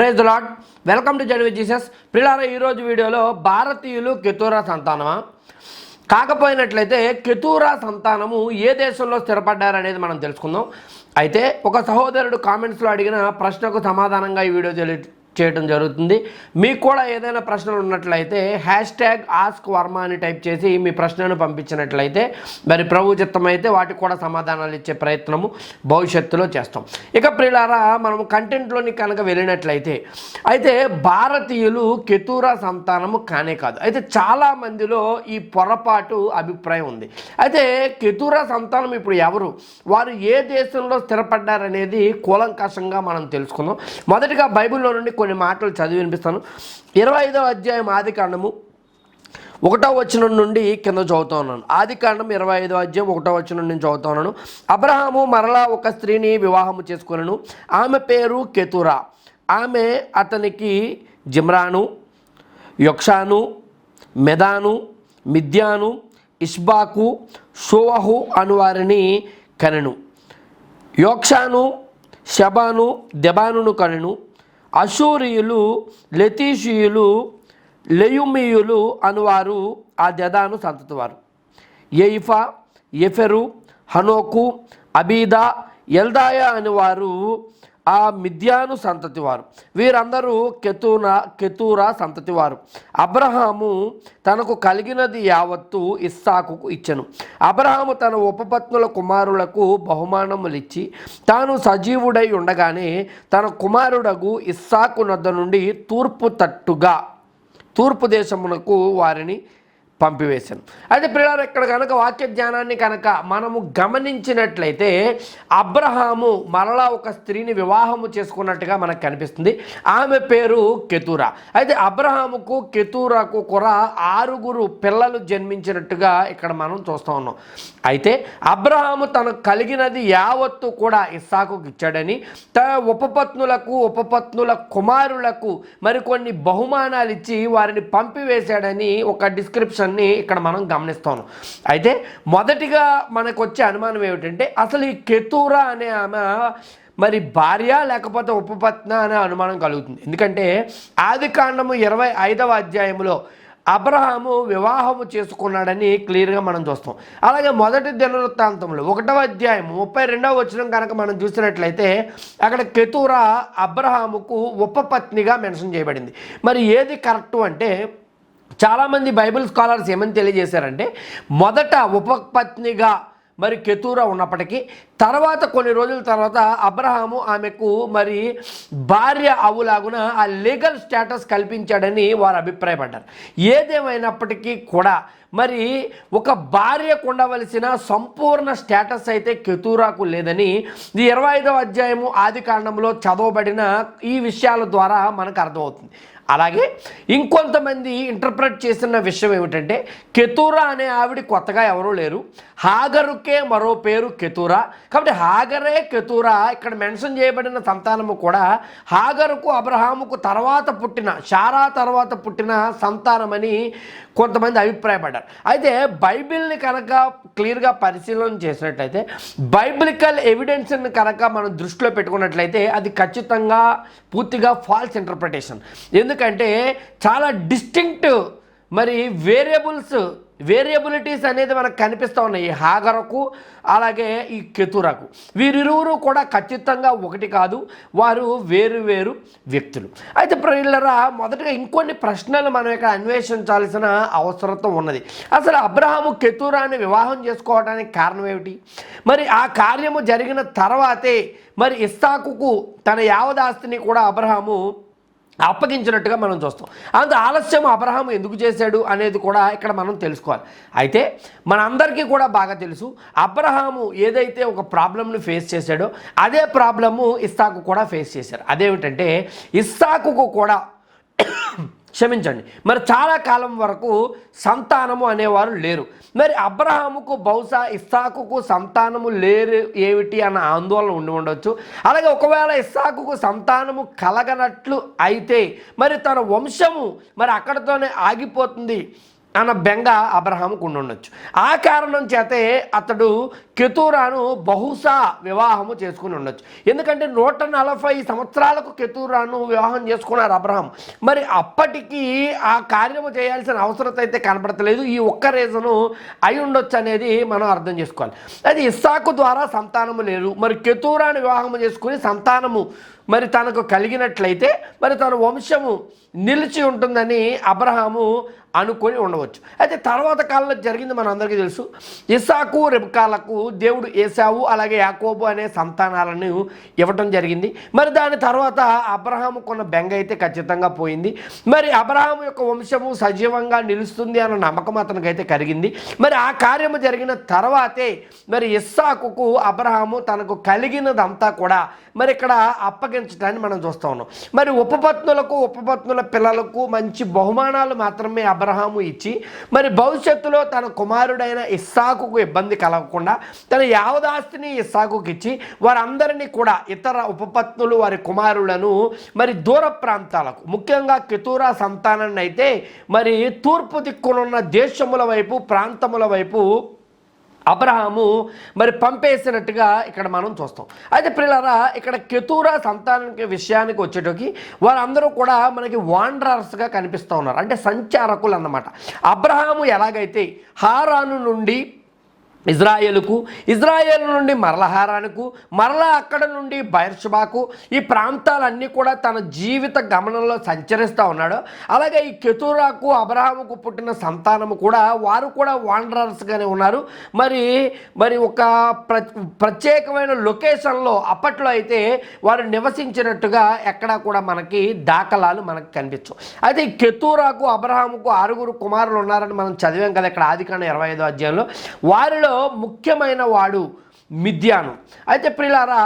Praise lord welcome to జడ్వి Jesus పిల్లారా ఈరోజు వీడియోలో భారతీయులు కెతూరా సంతానమా? కాకపోయినట్లయితే కెతూరా సంతానము ఏ దేశంలో స్థిరపడ్డారనేది మనం తెలుసుకుందాం. అయితే ఒక సహోదరుడు కామెంట్స్లో అడిగిన ప్రశ్నకు సమాధానంగా ఈ వీడియో తెలి చేయడం జరుగుతుంది. మీకు కూడా ఏదైనా ప్రశ్నలు ఉన్నట్లయితే హ్యాష్ ట్యాగ్ ఆస్క్ వర్మ అని టైప్ చేసి మీ ప్రశ్నను పంపించినట్లయితే మరి ప్రభు చిత్తమైతే వాటికి కూడా సమాధానాలు ఇచ్చే ప్రయత్నము భవిష్యత్తులో చేస్తాం. ఇక ప్రియులారా మనం కంటెంట్లోని కనుక వెళ్ళినట్లయితే అయితే భారతీయులు కెతూరా సంతానము కానే కాదు. అయితే చాలా మందిలో ఈ పొరపాటు అభిప్రాయం ఉంది. అయితే కెతూరా సంతానం ఇప్పుడు ఎవరు? వారు ఏ దేశంలో స్థిరపడ్డారనేది కూలంకషంగా మనం తెలుసుకుందాం. మొదటిగా బైబిల్లో నుండి కొన్ని మాటలు చదివి వినిపిస్తాను. ఇరవై ఐదవ అధ్యాయం ఆది కాండము ఒకటో వచనం నుండి కింద చదువుతా ఉన్నాను. ఆది కాండం ఇరవై ఐదో అధ్యాయం ఒకటో వచనం నుంచి చదువుతా ఉన్నాను. అబ్రహాము మరలా ఒక స్త్రీని వివాహము చేసుకున్నాను ఆమె పేరు కెతురా. ఆమె అతనికి Zimran Jokshan Medan Midian Ishbak Shuah అను వారిని కనెను. యోక్షాను శబాను దెబానును కనెను. అశూరియులు లెతీషియులు లెయుమియులు అనువారు ఆ దెదాను సంతతివారు. ఎయిఫా ఎఫెరు హనోకు అబీదా ఎల్దాయా అనేవారు ఆ మిథ్యాను సంతతి వారు వీరందరూ కెతూనా కెతూరా సంతతి వారు అబ్రహాము తనకు కలిగినది యావత్తు ఇస్సాకుకు ఇచ్చెను. అబ్రహాము తన ఉపపత్నుల కుమారులకు బహుమానములిచ్చి తాను సజీవుడై ఉండగానే తన కుమారుడగు ఇస్సాకు నద్ద నుండి తూర్పు తట్టుగా తూర్పు దేశమునకు వారిని పంపివేశాను. అయితే పిల్లలు ఇక్కడ కనుక వాక్య జ్ఞానాన్ని కనుక మనము గమనించినట్లయితే అబ్రహాము మరలా ఒక స్త్రీని వివాహము చేసుకున్నట్టుగా మనకు కనిపిస్తుంది. ఆమె పేరు కెతూరా. అయితే అబ్రహాముకు కెతూరాకు కూడా ఆరుగురు పిల్లలు జన్మించినట్టుగా ఇక్కడ మనం చూస్తూ ఉన్నాం. అయితే అబ్రహాము తను కలిగినది యావత్తు కూడా ఇస్సాకుకి ఇచ్చాడని తన ఉపపత్నులకు ఉపపత్నుల కుమారులకు మరికొన్ని బహుమానాలు ఇచ్చి వారిని పంపివేశాడని ఒక డిస్క్రిప్షన్ డిస్క్రిప్షన్ని ఇక్కడ మనం గమనిస్తాను. అయితే మొదటిగా మనకు వచ్చే అనుమానం ఏమిటంటే అసలు ఈ కెతూరా అనే ఆమె మరి భార్య లేకపోతే ఉపపత్న అనే అనుమానం కలుగుతుంది. ఎందుకంటే ఆది కాండము ఇరవై ఐదవ అధ్యాయంలో అబ్రహాము వివాహము చేసుకున్నాడని క్లియర్గా మనం చూస్తాం. అలాగే మొదటి దినవృత్తాంతంలో ఒకటవ అధ్యాయం ముప్పై రెండవ వచనం కనుక మనం చూసినట్లయితే అక్కడ కెతూరా అబ్రహాముకు ఉపపత్నిగా మెన్షన్ చేయబడింది. మరి ఏది కరెక్టు అంటే చాలామంది బైబిల్ స్కాలర్స్ ఏమని తెలియజేశారంటే మొదట ఉపపత్నిగా మరి కెతూరా ఉన్నప్పటికీ తర్వాత కొన్ని రోజుల తర్వాత అబ్రహాము ఆమెకు మరి భార్య అవులాగున ఆ లీగల్ స్టేటస్ కల్పించాడని వారు అభిప్రాయపడ్డారు. ఏదేమైనప్పటికీ కూడా మరి ఒక భార్యకు ఉండవలసిన సంపూర్ణ స్టేటస్ అయితే కెతూరాకు లేదని ఈ ఇరవై ఐదవ అధ్యాయము ఆది కాండంలో చదవబడిన ఈ విషయాల ద్వారా మనకు అర్థమవుతుంది. అలాగే ఇంకొంతమంది ఇంటర్ప్రెట్ చేసిన విషయం ఏమిటంటే కెతూరా అనే ఆవిడ కొత్తగా ఎవరూ లేరు. హాగరుకే మరో పేరు కెతూరా. కాబట్టి హాగరే కెతూరా ఇక్కడ మెన్షన్ చేయబడిన సంతానము కూడా హాగరుకు అబ్రహాముకు తర్వాత పుట్టిన షారా తర్వాత పుట్టిన సంతానమని కొంతమంది అభిప్రాయపడ్డారు. అయితే బైబిల్ని కనుక క్లియర్గా పరిశీలన చేసినట్లయితే బైబిలికల్ ఎవిడెన్స్ని కనుక మనం దృష్టిలో పెట్టుకున్నట్లయితే అది ఖచ్చితంగా పూర్తిగా ఫాల్స్ ఇంటర్ప్రిటేషన్. ఎందుకంటే చాలా డిస్టింక్ట్ మరి వేరియబుల్స్ వేరియబిలిటీస్ అనేది మనకు కనిపిస్తూ ఉన్నాయి. ఈ హాగరకు అలాగే ఈ కెతురకు. వీరిరువురు కూడా ఖచ్చితంగా ఒకటి కాదు వారు వేరు వేరు వ్యక్తులు. అయితే ప్రియులరా మొదటగా ఇంకొన్ని ప్రశ్నలు మనం ఇక్కడ అన్వేషించాల్సిన అవసరత ఉన్నది. అసలు అబ్రహాము కెతురాని వివాహం చేసుకోవడానికి కారణం ఏమిటి? మరి ఆ కార్యము జరిగిన తర్వాతే మరి ఇస్సాకుకు తన యావదాస్తిని కూడా అబ్రహాము అప్పగించినట్టుగా మనం చూస్తాం. అంత ఆలస్యం అబ్రహాం ఎందుకు చేశాడు అనేది కూడా ఇక్కడ మనం తెలుసుకోవాలి. అయితే మనందరికీ కూడా బాగా తెలుసు అబ్రహాము ఏదైతే ఒక ప్రాబ్లంను ఫేస్ చేశాడో అదే ప్రాబ్లము ఇస్సాకు కూడా ఫేస్ చేశారు. అదేమిటంటే ఇస్తాకు కూడా క్షమించండి. మరి చాలా కాలం వరకు సంతానము అనేవారు లేరు. మరి అబ్రహాముకు బహుశా ఇస్సాకుకు సంతానము లేరు ఏమిటి అన్న ఆందోళన ఉండి ఉండొచ్చు. అలాగే ఒకవేళ ఇస్సాకుకు సంతానము కలగనట్లు అయితే మరి తన వంశము మరి అక్కడతోనే ఆగిపోతుంది. అన్న బెంగ అబ్రహాంకు ఉండొచ్చు ఆ కారణం చేతే అతడు కెతూరాను బహుశా వివాహము చేసుకుని ఉండొచ్చు. ఎందుకంటే నూట నలభై సంవత్సరాలకు కెతూరాను వివాహం చేసుకున్నారు అబ్రహాం. మరి అప్పటికి ఆ కార్యము చేయాల్సిన అవసరం అయితే కనబడతలేదు. ఈ ఒక్క రీజను అయి ఉండొచ్చు అనేది మనం అర్థం చేసుకోవాలి. అది ఇస్సాకు ద్వారా సంతానము లేదు. మరి కెతూరాను వివాహము చేసుకుని సంతానము మరి తనకు కలిగినట్లయితే మరి తన వంశము నిలిచి ఉంటుందని అబ్రహాము అనుకొని ఉండవచ్చు. అయితే తర్వాత కాలంలో జరిగింది మన అందరికీ తెలుసు. ఇసాకు రెబకాలకు దేవుడు ఏసావు అలాగే యాకోబు అనే సంతానాలను ఇవ్వటం జరిగింది. మరి దాని తర్వాత అబ్రహాం కొన్న బెంగ అయితే ఖచ్చితంగా పోయింది. మరి అబ్రహాం యొక్క వంశము సజీవంగా నిలుస్తుంది అన్న నమ్మకం అతనికైతే కలిగింది. మరి ఆ కార్యము జరిగిన తర్వాతే మరి ఇస్సాకుకు అబ్రహాము తనకు కలిగినదంతా కూడా మరి ఇక్కడ అప్పగించడాన్ని మనం చూస్తూ ఉన్నాం. మరి ఉపపత్నులకు ఉపపత్నుల పిల్లలకు మంచి బహుమానాలు మాత్రమే అబ్రహాము ఇచ్చి మరి భవిష్యత్తులో తన కుమారుడైన ఇస్సాకుకు ఇబ్బంది కలగకుండా తన యావదాస్తిని ఇస్సాకుకి ఇచ్చి వారందరినీ కూడా ఇతర ఉపపత్నులు వారి కుమారులను మరి దూర ప్రాంతాలకు ముఖ్యంగా కితూరా సంతానాన్ని అయితే మరి తూర్పు దిక్కునున్న దేశముల వైపు ప్రాంతముల వైపు అబ్రహాము మరి పంపేసినట్టుగా ఇక్కడ మనం చూస్తాం. అయితే పిల్లరా ఇక్కడ కెతూరా సంతానానికి విషయానికి వచ్చేటకి వారందరూ కూడా మనకి వాండ్రర్స్గా కనిపిస్తూ ఉన్నారు. అంటే సంచారకులు అన్నమాట అబ్రహాము ఎలాగైతే హారాను నుండి ఇజ్రాయేలుకు ఇజ్రాయేల్ నుండి మరలహారానికు మరలా అక్కడ నుండి బైర్షబాకు ఈ ప్రాంతాలన్నీ కూడా తన జీవిత గమనంలో సంచరిస్తూ ఉన్నాడు. అలాగే ఈ కెతూరాకు అబ్రహాముకు పుట్టిన సంతానము కూడా వారు కూడా వాండరర్స్గానే ఉన్నారు. మరి మరి ఒక ప్ర ప్రత్యేకమైన లొకేషన్లో అప్పట్లో అయితే వారు నివసించినట్టుగా ఎక్కడా కూడా మనకి దాఖలాలు మనకు కనిపించవు. అయితే ఈ కెతూరాకు అబ్రహాముకు ఆరుగురు కుమారులు ఉన్నారని మనం చదివాం కదా ఇక్కడ ఆదికాండ ఇరవై ఐదో అధ్యాయంలో. వారిలో ముఖ్యమైన వాడు మిథ్యాను అయితే ప్రిలారా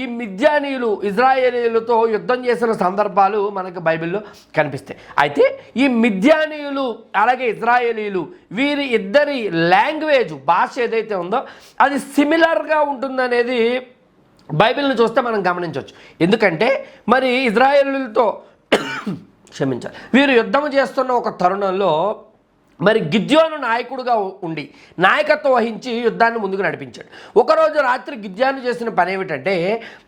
ఈ మిథ్యానీయులు ఇజ్రాయేలీలతో యుద్ధం చేసిన సందర్భాలు మనకు బైబిల్లో కనిపిస్తాయి. అయితే ఈ మిథ్యానీయులు అలాగే ఇజ్రాయేలీలు వీరి ఇద్దరి లాంగ్వేజ్ భాష ఏదైతే ఉందో అది సిమిలర్గా ఉంటుందనేది బైబిల్ని చూస్తే మనం గమనించవచ్చు. ఎందుకంటే మరి ఇజ్రాయేలీలతో క్షమించాలి వీరు యుద్ధం చేస్తున్న ఒక తరుణంలో మరి గిద్యోను నాయకుడుగా ఉండి నాయకత్వం వహించి యుద్ధాన్ని ముందుకు నడిపించాడు. ఒకరోజు రాత్రి గిద్యాను చేసిన పని ఏమిటంటే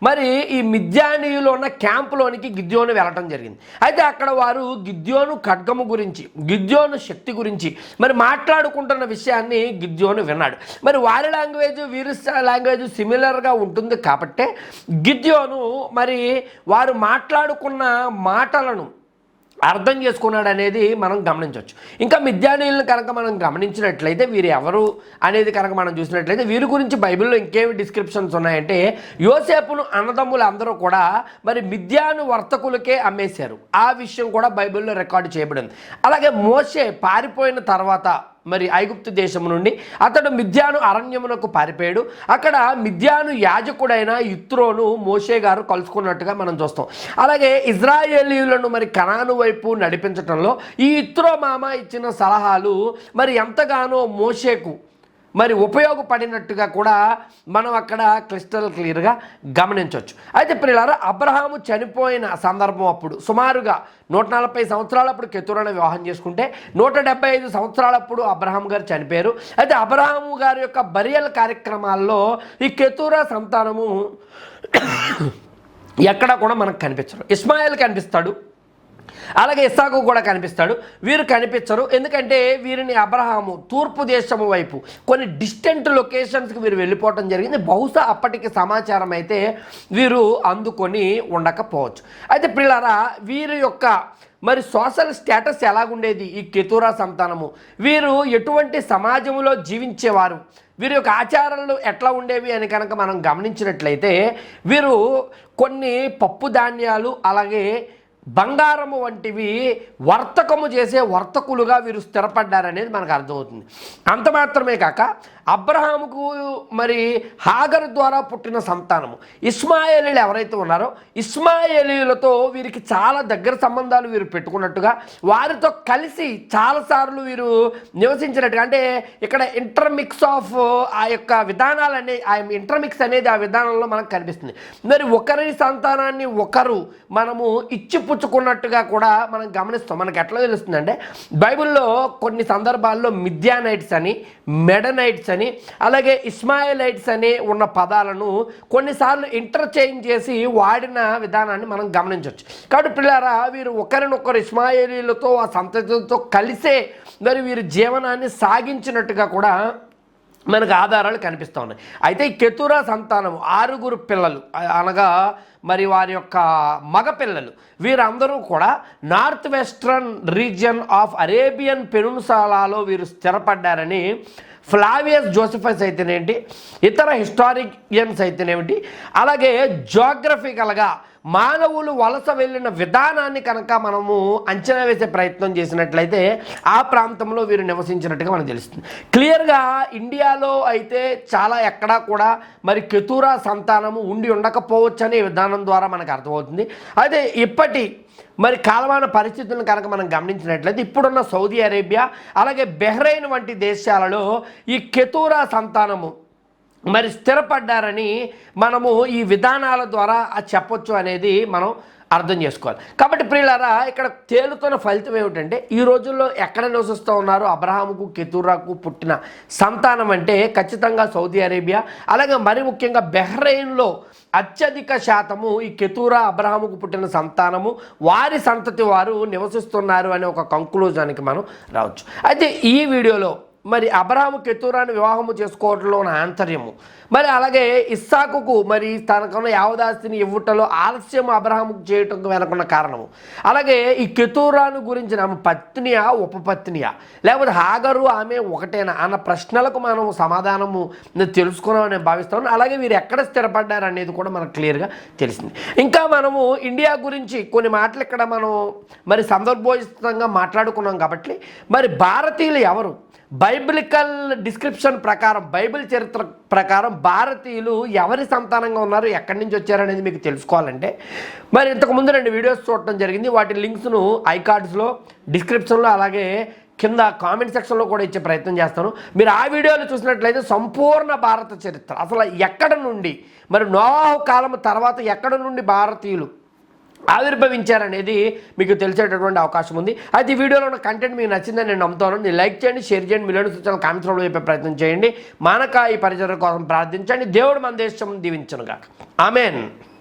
మరి ఈ మిద్యానీయులో ఉన్న క్యాంపులోనికి గిద్యోను వెళ్ళటం జరిగింది. అయితే అక్కడ వారు గిద్యోను ఖడ్గము గురించి గిద్యోను శక్తి గురించి మరి మాట్లాడుకుంటున్న విషయాన్ని గిద్యోను విన్నాడు. మరి వారి లాంగ్వేజ్ వీరి లాంగ్వేజ్ సిమిలర్గా ఉంటుంది కాబట్టే గిద్యోను మరి వారు మాట్లాడుకున్న మాటలను అర్థం చేసుకున్నాడు అనేది మనం గమనించవచ్చు. ఇంకా మిద్యానీయులను కనుక మనం గమనించినట్లయితే వీరు ఎవరు అనేది కనుక మనం చూసినట్లయితే వీరి గురించి బైబిల్లో ఇంకేమి డిస్క్రిప్షన్స్ ఉన్నాయంటే యోసేపును అన్నదమ్ములు అందరూ కూడా మరి మిద్యాను వర్తకులకే అమ్మేశారు. ఆ విషయం కూడా బైబిల్లో రికార్డు చేయబడింది. అలాగే మోసే పారిపోయిన తర్వాత మరి ఐగుప్తు దేశం నుండి అతడు మిథ్యాను అరణ్యమునకు పారిపోయాడు. అక్కడ మిథ్యాను యాజకుడైన ఇత్రోను మోషే గారు కలుసుకున్నట్టుగా మనం చూస్తాం. అలాగే ఇజ్రాయేలీలను మరి కణాను వైపు నడిపించటంలో ఈ ఇత్రో మామ ఇచ్చిన సలహాలు మరి ఎంతగానో మోషేకు మరి ఉపయోగపడినట్టుగా కూడా మనం అక్కడ క్లిస్టల్ క్లియర్గా గమనించవచ్చు అయితే పిల్లలారా అబ్రహాము చనిపోయిన సందర్భం అప్పుడు సుమారుగా నూట నలభై సంవత్సరాలప్పుడు కెతురను వివాహం చేసుకుంటే నూట డెబ్బై ఐదు సంవత్సరాలప్పుడు అబ్రహాం గారు చనిపోయారు. అయితే అబ్రహాము గారి యొక్క బరియల్ కార్యక్రమాల్లో ఈ కెతురా సంతానము ఎక్కడ కూడా మనకు కనిపించరు ఇస్మాయిల్ కనిపిస్తాడు అలాగే ఇస్సాకు కూడా కనిపిస్తాడు. వీరు కనిపించరు. ఎందుకంటే వీరిని అబ్రహాము తూర్పు దేశము వైపు కొన్ని డిస్టెంట్ లొకేషన్స్కి వీరు వెళ్ళిపోవటం జరిగింది. బహుశా అప్పటికి సమాచారం అయితే వీరు అందుకొని ఉండకపోవచ్చు. అయితే పిల్లరా వీరి యొక్క మరి సోషల్ స్టేటస్ ఎలాగుండేది? ఈ కెతురా సంతానము. వీరు ఎటువంటి సమాజంలో జీవించేవారు? వీరి యొక్క ఆచారాలు ఎట్లా ఉండేవి అని కనుక మనం గమనించినట్లయితే వీరు కొన్ని పప్పు ధాన్యాలు అలాగే బంగారము వంటివి వర్తకము చేసే వర్తకులుగా వీరు స్థిరపడ్డారనేది మనకు అర్థమవుతుంది. అంత మాత్రమే కాక అబ్రహాముకు మరి హాగర్ ద్వారా పుట్టిన సంతానము. ఇస్మాయేలీలు ఎవరైతే ఉన్నారో ఇస్మాయేలీలతో వీరికి చాలా దగ్గర సంబంధాలు వీరు పెట్టుకున్నట్టుగా వారితో కలిసి చాలాసార్లు వీరు నివసించినట్టుగా అంటే ఇక్కడ ఇంటర్మిక్స్ ఆఫ్ ఆ యొక్క విధానాలు అనే ఆ ఇంటర్మిక్స్ అనేది ఆ విధానంలో మనకు కనిపిస్తుంది. మరి ఒకరి సంతానాన్ని ఒకరు మనము ఇచ్చిపుచ్చుకున్నట్టుగా కూడా మనం గమనిస్తాం. మనకి ఎట్లా తెలుస్తుందంటే బైబిల్లో కొన్ని సందర్భాల్లో మిథ్యానైట్స్ అని మెడనైట్స్ అని అలాగే ఇస్మాయిలైట్స్ అని ఉన్న పదాలను కొన్నిసార్లు ఇంటర్చేంజ్ చేసి వాడిన విధానాన్ని మనం గమనించవచ్చు కాబట్టి పిల్లారా వీరు ఒకరినొకరు ఇస్మాయిలీలతో ఆ సంతతితో కలిసే మరి వీరి జీవనాన్ని సాగించినట్టుగా కూడా మనకు ఆధారాలు కనిపిస్తూ ఉన్నాయి. అయితే ఈ కెతురా సంతానం ఆరుగురు పిల్లలు అనగా మరి వారి యొక్క మగ పిల్లలు వీరందరూ కూడా north western region of Arabian పెనుసాలాలో వీరు స్థిరపడ్డారని ఫ్లావియస్ జోసిఫస్ అయితేనేంటి ఇతర హిస్టారియన్స్ అయితేనేమిటి? అలాగే జోగ్రఫికల్గా మానవులు వలస వెళ్ళిన విధానాన్ని కనుక మనము అంచనా వేసే ప్రయత్నం చేసినట్లయితే ఆ ప్రాంతంలో వీరు నివసించినట్టుగా మనకు తెలుస్తుంది. క్లియర్గా ఇండియాలో అయితే చాలా ఎక్కడా కూడా మరి కెతూరా సంతానము ఉండి ఉండకపోవచ్చు అనే విధానం ద్వారా మనకు అర్థమవుతుంది. అయితే ఇప్పటి మరి కాలమాన పరిస్థితులను కనుక మనం గమనించినట్లయితే ఇప్పుడున్న సౌదీ అరేబియా అలాగే బెహ్రెయిన్ వంటి దేశాలలో ఈ కెతూరా సంతానము మరి స్థిరపడ్డారని మనము ఈ విధానాల ద్వారా అది చెప్పొచ్చు అనేది మనం అర్థం చేసుకోవాలి. కాబట్టి ప్రియులారా ఇక్కడ తేలుతున్న ఫలితం ఏమిటంటే ఈ రోజుల్లో ఎక్కడ నివసిస్తూ ఉన్నారు? అబ్రహాముకు కెతూరాకు పుట్టిన సంతానం అంటే ఖచ్చితంగా సౌదీ అరేబియా. అలాగే మరి ముఖ్యంగా బెహ్రెయిన్లో అత్యధిక శాతము ఈ కెతూరా అబ్రహాముకు పుట్టిన సంతానము. వారి సంతతి వారు నివసిస్తున్నారు అనే ఒక కంక్లూజానికి మనం రావచ్చు. అయితే ఈ వీడియోలో మరి అబ్రహాము కెతూరాన్ని వివాహము చేసుకోవడంలో ఉన్న ఆంతర్యము. మరి అలాగే ఇస్సాకుకు మరి తనకున్న యావదాస్తిని ఇవ్వటంలో ఆలస్యం అబ్రహాముకు చేయటం వెనకున్న కారణము. అలాగే ఈ కెతూరాను గురించిన ఆమె పత్నియా ఉపపత్నియా లేకపోతే హాగరు ఆమె ఒకటేనా? అన్న ప్రశ్నలకు మనం సమాధానము తెలుసుకున్నామని నేను భావిస్తాను అలాగే వీరు ఎక్కడ స్థిరపడ్డారు అనేది కూడా మనకు క్లియర్గా తెలిసింది. ఇంకా మనము ఇండియా గురించి కొన్ని మాటలు ఇక్కడ మనం మరి సందర్భోచితంగా మాట్లాడుకున్నాం కాబట్టి మరి భారతీయులు ఎవరు? బైబిలికల్ డిస్క్రిప్షన్ ప్రకారం బైబిల్ చరిత్ర ప్రకారం భారతీయులు ఎవరి సంతానంగా ఉన్నారు ఎక్కడి నుంచి వచ్చారనేది మీకు తెలుసుకోవాలంటే మరి ఇంతకుముందు రెండు వీడియోస్ చూడటం జరిగింది. వాటి లింక్స్ను ఐకార్డ్స్లో డిస్క్రిప్షన్లో అలాగే కింద కామెంట్ సెక్షన్లో కూడా ఇచ్చే ప్రయత్నం చేస్తాను. మీరు ఆ వీడియోలు చూసినట్లయితే సంపూర్ణ భారత చరిత్ర. అసలు ఎక్కడ నుండి? మరి నోవాహు కాలం తర్వాత ఎక్కడ నుండి భారతీయులు? ఆవిర్భవించారనేది మీకు తెలిసేటటువంటి అవకాశం ఉంది. అయితే ఈ వీడియోలో ఉన్న కంటెంట్ మీకు నచ్చిందని నేను నమ్ముతాను. మీరు లైక్ చేయండి షేర్ చేయండి మిలియన్ సూచనలు కామెంట్స్ రూపంలో చెప్పే ప్రయత్నం చేయండి. మానక ఈ పరిచయం కోసం ప్రార్థించండి. దేవుడు మన దేశం దీవించనుగా ఆమెన్.